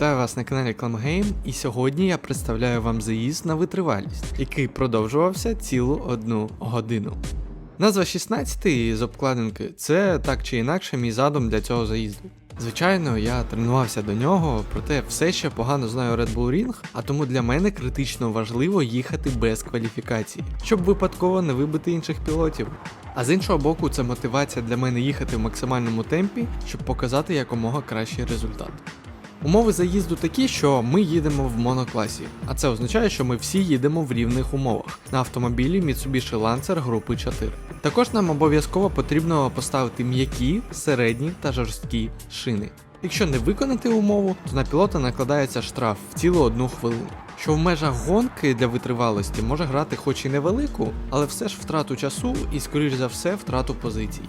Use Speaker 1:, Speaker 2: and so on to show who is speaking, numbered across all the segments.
Speaker 1: Вітаю вас на каналі Clamgame, і сьогодні я представляю вам заїзд на витривалість, який продовжувався цілу одну годину. Назва 16 з обкладинки це так чи інакше мій задум для цього заїзду. Звичайно, я тренувався до нього, проте все ще погано знаю Red Bull Ring, а тому для мене критично важливо їхати без кваліфікації, щоб випадково не вибити інших пілотів. А з іншого боку, це мотивація для мене їхати в максимальному темпі, щоб показати якомога кращий результат. Умови заїзду такі, що ми їдемо в монокласі, а це означає, що ми всі їдемо в рівних умовах на автомобілі Mitsubishi Lancer групи 4. Також нам обов'язково потрібно поставити м'які, середні та жорсткі шини. Якщо не виконати умову, то на пілота накладається штраф в цілу одну хвилину. Що в межах гонки для витривалості може грати хоч і невелику, але все ж втрату часу і, скоріш за все, втрату позицій.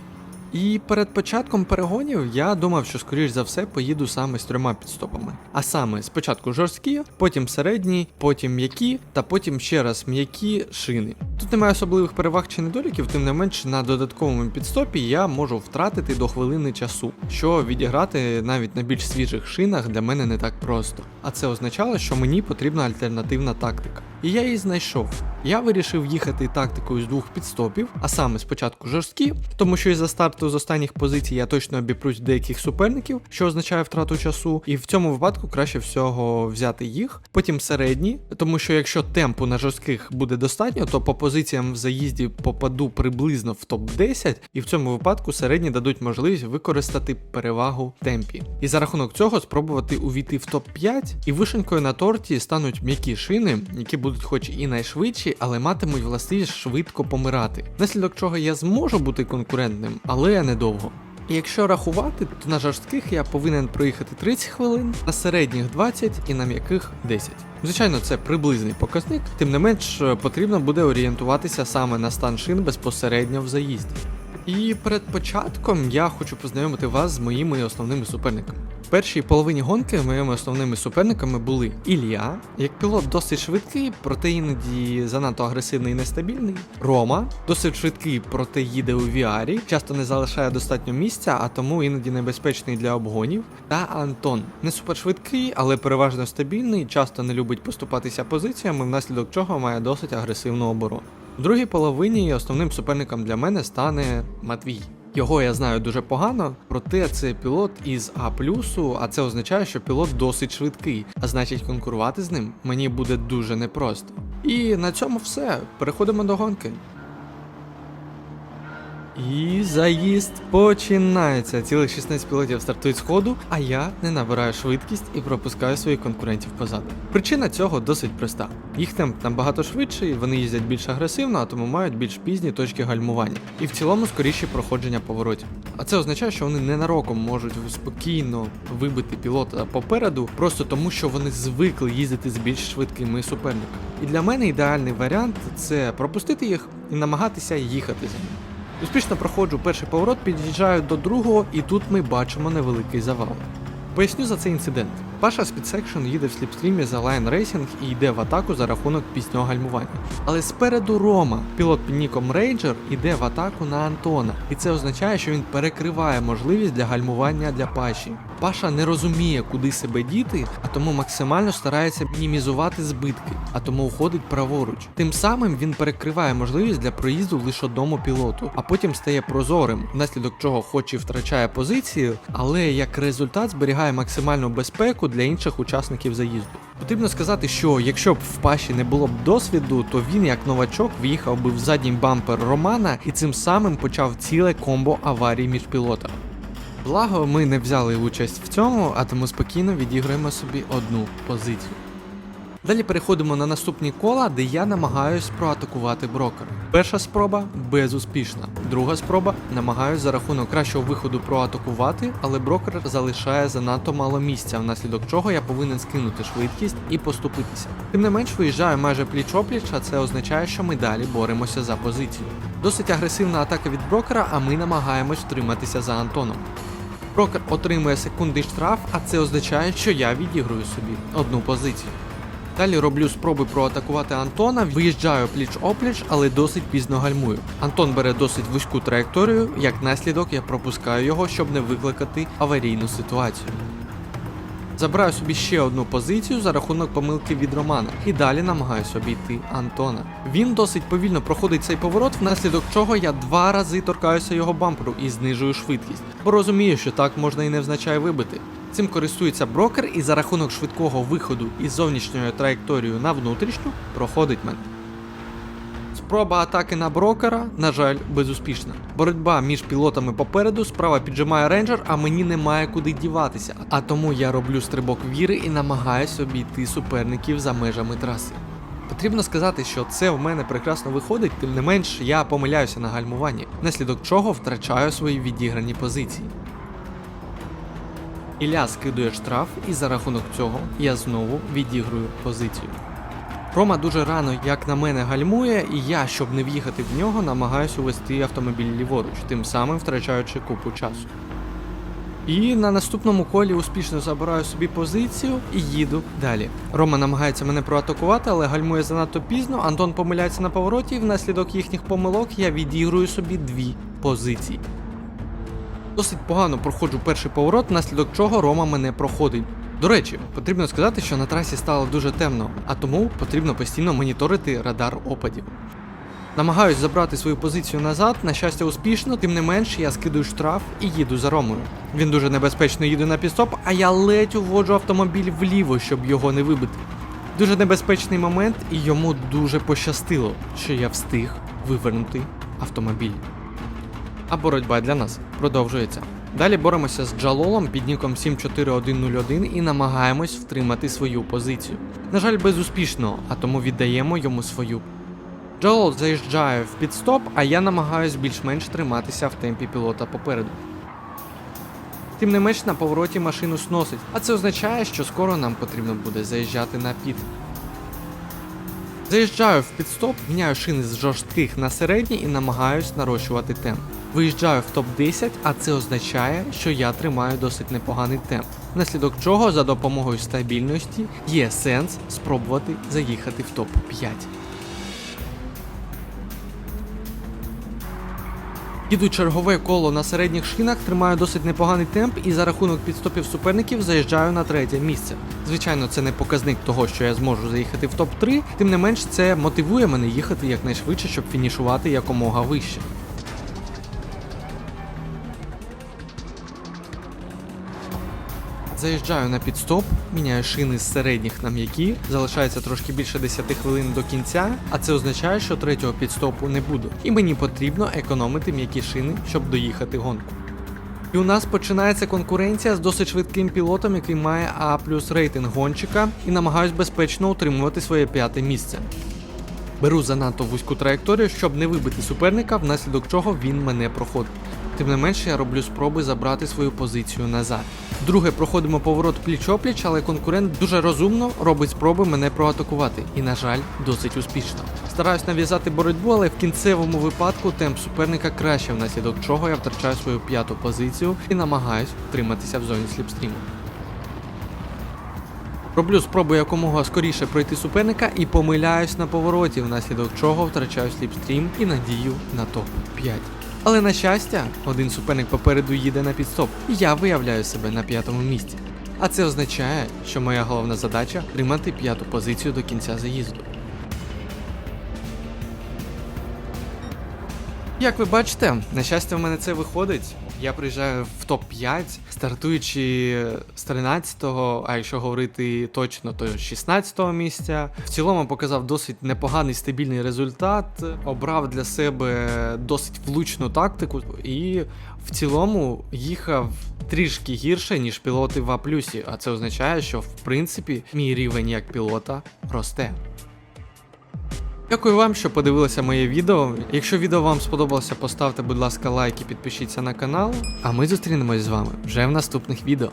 Speaker 1: І перед початком перегонів я думав, що скоріш за все поїду саме з трьома підстопами. А саме спочатку жорсткі, потім середні, потім м'які, та потім ще раз м'які шини. Тут немає особливих переваг чи недоліків, тим не менш на додатковому підстопі я можу втратити до хвилини часу, що відіграти навіть на більш свіжих шинах для мене не так просто. А це означало, що мені потрібна альтернативна тактика. І я її знайшов. Я вирішив їхати тактикою з двох підстопів, а саме спочатку жорсткі, тому що із-за старту з останніх позицій я точно обіпрусь деяких суперників, що означає втрату часу, і в цьому випадку краще всього взяти їх. Потім середні, тому що якщо темпу на жорстких буде достатньо, то по позиціям в заїзді попаду приблизно в топ-10, і в цьому випадку середні дадуть можливість використати перевагу темпі. І за рахунок цього спробувати увійти в топ-5, і вишенькою на торті стануть м'які шини, які будуть хоч і найшвидші, але матимуть властивість швидко помирати. Наслідок чого я зможу бути конкурентним, але недовго. І якщо рахувати, то на жорстких я повинен проїхати 30 хвилин, на середніх 20 і на м'яких 10. Звичайно, це приблизний показник, тим не менш е, потрібно буде орієнтуватися саме на стан шин безпосередньо в заїзді. І перед початком я хочу познайомити вас з моїми основними суперниками. В першій половині гонки моїми основними суперниками були Ілля, як пілот досить швидкий, проте іноді занадто агресивний і нестабільний. Рома, досить швидкий, проте їде у VR, часто не залишає достатньо місця, а тому іноді небезпечний для обгонів. Та Антон, не супершвидкий, але переважно стабільний, часто не любить поступатися позиціями, внаслідок чого має досить агресивну оборону. В другій половині основним суперником для мене стане Матвій. Його я знаю дуже погано, проте це пілот із А+, а це означає, що пілот досить швидкий, а значить конкурувати з ним мені буде дуже непросто. І на цьому все. Переходимо до гонки. І заїзд починається. Цілих 16 пілотів стартують з ходу, а я не набираю швидкість і пропускаю своїх конкурентів позаду. Причина цього досить проста. Їх темп набагато швидший, вони їздять більш агресивно, а тому мають більш пізні точки гальмування. І в цілому скоріші проходження поворотів. А це означає, що вони ненароком можуть спокійно вибити пілота попереду, просто тому що вони звикли їздити з більш швидкими суперниками. І для мене ідеальний варіант це пропустити їх і намагатися їхати за ними. Успішно проходжу перший поворот, під'їжджаю до другого, і тут ми бачимо невеликий завал. Поясню за цей інцидент. Паша з підсекшн їде в сліпстрімі за Lion Racing і йде в атаку за рахунок піснього гальмування. Але спереду Рома, пілот під ніком Рейджер, іде в атаку на Антона, і це означає, що він перекриває можливість для гальмування для Паші. Паша не розуміє, куди себе діти, а тому максимально старається мінімізувати збитки, а тому уходить праворуч. Тим самим він перекриває можливість для проїзду лише одному пілоту, а потім стає прозорим, внаслідок чого хоч і втрачає позицію, але як результат зберігає максимальну безпеку для інших учасників заїзду. Потрібно сказати, що якщо б в Паші не було б досвіду, то він як новачок в'їхав би в задній бампер Романа і цим самим почав ціле комбо аварій між пілотами. Благо, ми не взяли участь в цьому, а тому спокійно відіграємо собі одну позицію. Далі переходимо на наступні кола, де я намагаюсь проатакувати брокера. Перша спроба безуспішна. Друга спроба намагаюсь за рахунок кращого виходу проатакувати, але брокер залишає занадто мало місця, внаслідок чого я повинен скинути швидкість і поступитися. Тим не менш виїжджаю майже пліч-опліч, а це означає, що ми далі боремося за позицію. Досить агресивна атака від брокера, а ми намагаємось втриматися за Антоном. Брокер отримує секундний штраф, а це означає, що я відіграю собі одну позицію. Далі роблю спроби проатакувати Антона, виїжджаю пліч-опліч, але досить пізно гальмую. Антон бере досить вузьку траєкторію, як наслідок я пропускаю його, щоб не викликати аварійну ситуацію. Забираю собі ще одну позицію за рахунок помилки від Романа і далі намагаюся обійти Антона. Він досить повільно проходить цей поворот, внаслідок чого я два рази торкаюся його бамперу і знижую швидкість, бо розумію, що так можна і невзначай вибити. Цим користується брокер і за рахунок швидкого виходу із зовнішньою траєкторією на внутрішню проходить мене. Спроба атаки на брокера, на жаль, безуспішна. Боротьба між пілотами попереду, справа піджимає рейнджер, а мені немає куди діватися. А тому я роблю стрибок віри і намагаюся обійти суперників за межами траси. Потрібно сказати, що це в мене прекрасно виходить, тим не менш я помиляюся на гальмуванні, внаслідок чого втрачаю свої відіграні позиції. Ілля скидує штраф, і за рахунок цього я знову відіграю позицію. Рома дуже рано, як на мене, гальмує, і я, щоб не в'їхати в нього, намагаюся увести автомобіль ліворуч, тим самим втрачаючи купу часу. І на наступному колі успішно забираю собі позицію і їду далі. Рома намагається мене проатакувати, але гальмує занадто пізно. Антон помиляється на повороті, і внаслідок їхніх помилок я відігрую собі дві позиції. Досить погано проходжу перший поворот, внаслідок чого Рома мене проходить. До речі, потрібно сказати, що на трасі стало дуже темно, а тому потрібно постійно моніторити радар опадів. Намагаюсь забрати свою позицію назад, на щастя, успішно, тим не менш я скидую штраф і їду за Ромою. Він дуже небезпечно їде на підстоп, а я ледь уводжу автомобіль вліво, щоб його не вибити. Дуже небезпечний момент, і йому дуже пощастило, що я встиг вивернути автомобіль. А боротьба для нас продовжується. Далі боремося з Джалолом під ніком 74101 і намагаємось втримати свою позицію. На жаль, безуспішно, а тому віддаємо йому свою. Джалол заїжджає в підстоп, а я намагаюсь більш-менш триматися в темпі пілота попереду. Тим не менш на повороті машину сносить, а це означає, що скоро нам потрібно буде заїжджати на піт. Заїжджаю в підстоп, міняю шини з жорстких на середні і намагаюсь нарощувати темп. Виїжджаю в топ-10, а це означає, що я тримаю досить непоганий темп. Внаслідок чого за допомогою стабільності є сенс спробувати заїхати в топ-5. Їду чергове коло на середніх шинах, тримаю досить непоганий темп і за рахунок підстопів суперників заїжджаю на третє місце. Звичайно, це не показник того, що я зможу заїхати в топ-3, тим не менш це мотивує мене їхати якнайшвидше, щоб фінішувати якомога вище. Заїжджаю на підстоп, міняю шини з середніх на м'які, залишається трошки більше 10 хвилин до кінця, а це означає, що третього підстопу не буде. І мені потрібно економити м'які шини, щоб доїхати гонку. І у нас починається конкуренція з досить швидким пілотом, який має А плюс рейтинг гонщика, і намагаюсь безпечно утримувати своє п'яте місце. Беру занадто вузьку траєкторію, щоб не вибити суперника, внаслідок чого він мене проходить. Тим не менше, я роблю спроби забрати свою позицію назад. Друге, проходимо поворот пліч-опліч, але конкурент дуже розумно робить спроби мене проатакувати, і, на жаль, досить успішно. Стараюсь нав'язати боротьбу, але в кінцевому випадку темп суперника краще, внаслідок чого я втрачаю свою п'яту позицію і намагаюсь втриматися в зоні сліпстріму. Роблю спробу якомога скоріше пройти суперника і помиляюсь на повороті, внаслідок чого втрачаю сліпстрім і надію на топ-5. Але на щастя, один суперник попереду їде на підстоп, і я виявляю себе на п'ятому місці. А це означає, що моя головна задача тримати п'яту позицію до кінця заїзду. Як ви бачите, на щастя, в мене це виходить. Я приїжджаю в топ-5, стартуючи з 13-го, а якщо говорити точно, то 16-го місця. В цілому показав досить непоганий стабільний результат, обрав для себе досить влучну тактику і в цілому їхав трішки гірше, ніж пілоти в А+, а це означає, що в принципі мій рівень як пілота росте. Дякую вам, що подивилися моє відео. Якщо відео вам сподобалося, поставте, будь ласка, лайк і підпишіться на канал. А ми зустрінемось з вами вже в наступних відео.